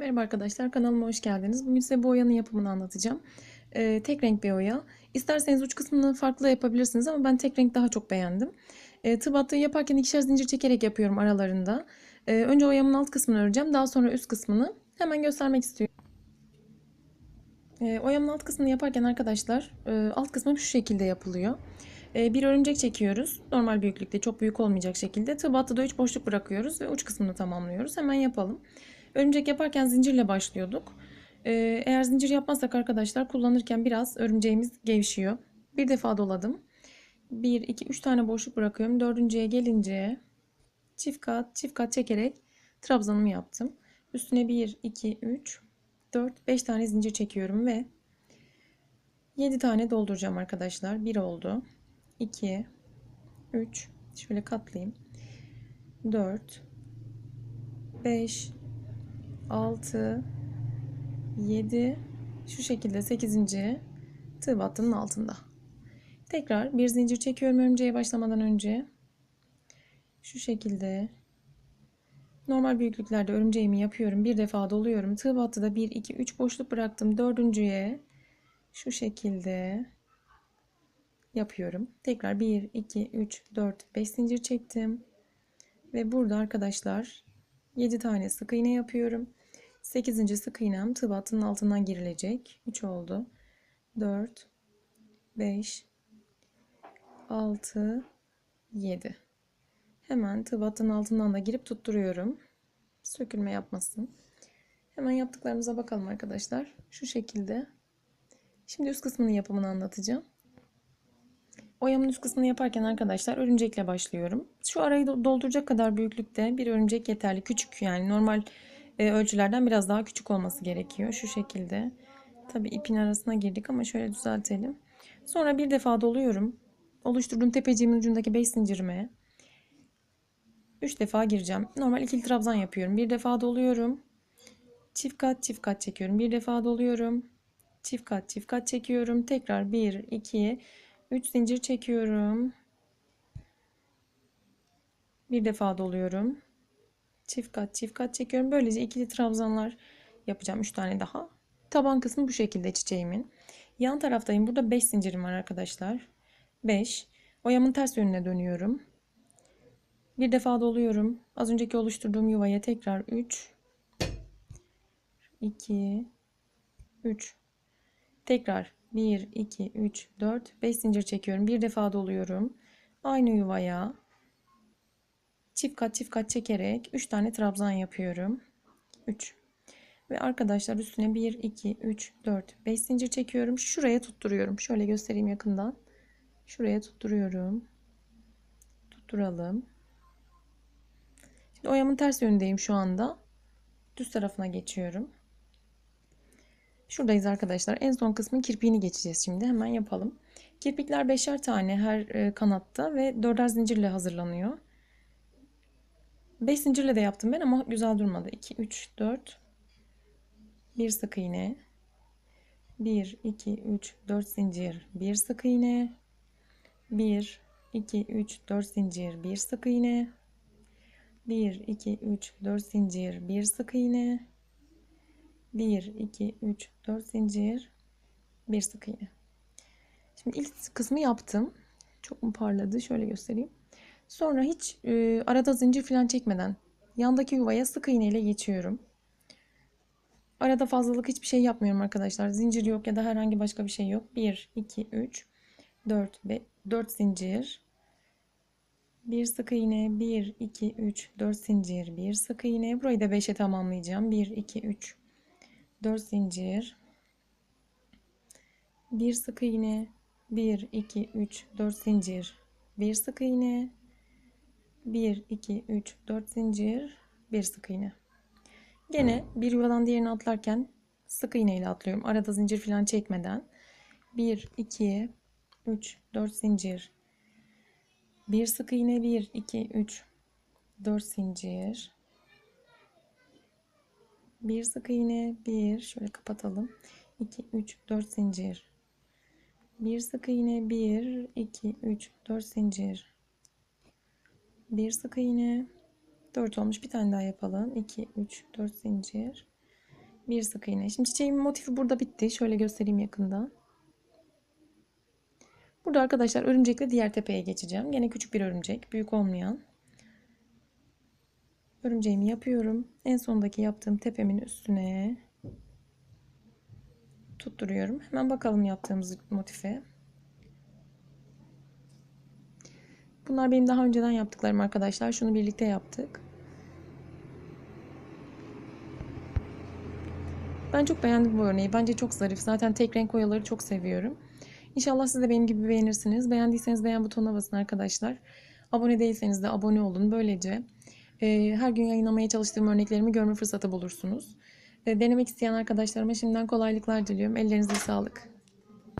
Merhaba arkadaşlar kanalıma hoş geldiniz. Bugün size bu oyanın yapımını anlatacağım. Ee, tek renk bir oya. İsterseniz uç kısmını farklı yapabilirsiniz ama ben tek renk daha çok beğendim. Ee, tığ battığı yaparken ikişer zincir çekerek yapıyorum aralarında. Ee, önce oyamın alt kısmını öreceğim. Daha sonra üst kısmını hemen göstermek istiyorum. Ee, oyamın alt kısmını yaparken arkadaşlar e, alt kısmı şu şekilde yapılıyor. Ee, bir örümcek çekiyoruz. Normal büyüklükte çok büyük olmayacak şekilde. Tığ battıda 3 boşluk bırakıyoruz ve uç kısmını tamamlıyoruz. Hemen yapalım. Örümcek yaparken zincirle başlıyorduk. Ee, eğer zincir yapmazsak arkadaşlar kullanırken biraz örümceğimiz gevşiyor. Bir defa doladım. 1, 2, 3 tane boşluk bırakıyorum. Dördüncüye gelince çift kat çift kat çekerek trabzanımı yaptım. Üstüne 1, 2, 3, 4, 5 tane zincir çekiyorum ve 7 tane dolduracağım arkadaşlar. 1 oldu. 2, 3, şöyle katlayayım. 4, 5, 6 7 şu şekilde 8. tığ battının altında. Tekrar bir zincir çekiyorum örümceğe başlamadan önce. Şu şekilde normal büyüklüklerde örümceğimi yapıyorum. Bir defa doluyorum. Tığ battıda 1 2 3 boşluk bıraktım. Dördüncüye şu şekilde yapıyorum. Tekrar 1 2 3 4 5 zincir çektim. Ve burada arkadaşlar 7 tane sık iğne yapıyorum. 8. sık iğnem tığ altından girilecek. 3 oldu. 4 5 6 7 Hemen tığ altından da girip tutturuyorum. Sökülme yapmasın. Hemen yaptıklarımıza bakalım arkadaşlar. Şu şekilde. Şimdi üst kısmının yapımını anlatacağım. Oyamın üst kısmını yaparken arkadaşlar örümcekle başlıyorum. Şu arayı dolduracak kadar büyüklükte bir örümcek yeterli. Küçük yani normal e, ölçülerden biraz daha küçük olması gerekiyor. Şu şekilde. Tabi ipin arasına girdik ama şöyle düzeltelim. Sonra bir defa doluyorum. Oluşturduğum tepeciğimin ucundaki 5 zincirime 3 defa gireceğim. Normal ikili trabzan yapıyorum. Bir defa doluyorum. Çift kat çift kat çekiyorum. Bir defa doluyorum. Çift kat çift kat çekiyorum. Tekrar 1 2 3 zincir çekiyorum. Bir defa doluyorum. Çift kat çift kat çekiyorum. Böylece ikili trabzanlar yapacağım. 3 tane daha. Taban kısmı bu şekilde çiçeğimin. Yan taraftayım. Burada 5 zincirim var arkadaşlar. 5. Oyamın ters yönüne dönüyorum. Bir defa doluyorum. Az önceki oluşturduğum yuvaya tekrar 3 2 3 Tekrar 1 2 3 4 5 zincir çekiyorum. Bir defa doluyorum. Aynı yuvaya çift kat çift kat çekerek 3 tane trabzan yapıyorum. 3 ve arkadaşlar üstüne 1 2 3 4 5 zincir çekiyorum. Şuraya tutturuyorum. Şöyle göstereyim yakından. Şuraya tutturuyorum. Tutturalım. Şimdi oyamın ters yönündeyim şu anda. Düz tarafına geçiyorum. Şuradayız arkadaşlar. En son kısmın kirpiğini geçeceğiz şimdi. Hemen yapalım. Kirpikler beşer tane her e, kanatta ve dörder zincirle hazırlanıyor. 5 zincirle de yaptım ben ama güzel durmadı. 2, 3, 4. Bir sık iğne. 1, 2, 3, 4 zincir. Bir sık iğne. 1, 2, 3, 4 zincir. Bir sık iğne. 1, 2, 3, 4 zincir. Bir sık iğne. 1, 2, 3, 4 zincir. Bir sık iğne. Şimdi ilk kısmı yaptım. Çok mu parladı? Şöyle göstereyim. Sonra hiç e, arada zincir falan çekmeden yandaki yuvaya sık iğne ile geçiyorum. Arada fazlalık hiçbir şey yapmıyorum arkadaşlar. Zincir yok ya da herhangi başka bir şey yok. 1, 2, 3, 4, 5, 4 zincir. Bir sık iğne, 1, 2, 3, 4 zincir, bir sık iğne. Burayı da 5'e tamamlayacağım. 1, 2, 3, 4 zincir. Bir sık iğne, 1, 2, 3, 4 zincir, bir sık iğne. 1, 2, 3, 4 zincir, bir sık iğne. Gene bir yuvadan diğerine atlarken sık iğne ile atlıyorum. Arada zincir falan çekmeden. 1, 2, 3, 4 zincir. Bir sık iğne 1, 2, 3, 4 zincir. Bir sık iğne 1, şöyle kapatalım. 2, 3, 4 zincir. Bir sık iğne 1, 2, 3, 4 zincir. Bir sık iğne. 4 olmuş. Bir tane daha yapalım. 2, 3, 4 zincir. Bir sık iğne. Şimdi çiçeğimin motifi burada bitti. Şöyle göstereyim yakından. Burada arkadaşlar örümcekle diğer tepeye geçeceğim. Gene küçük bir örümcek. Büyük olmayan. Örümceğimi yapıyorum. En sondaki yaptığım tepemin üstüne tutturuyorum. Hemen bakalım yaptığımız motife. Bunlar benim daha önceden yaptıklarım arkadaşlar. Şunu birlikte yaptık. Ben çok beğendim bu örneği. Bence çok zarif. Zaten tek renk oyaları çok seviyorum. İnşallah siz de benim gibi beğenirsiniz. Beğendiyseniz beğen butonuna basın arkadaşlar. Abone değilseniz de abone olun. Böylece e, her gün yayınlamaya çalıştığım örneklerimi görme fırsatı bulursunuz. E, denemek isteyen arkadaşlarıma şimdiden kolaylıklar diliyorum. Ellerinize sağlık.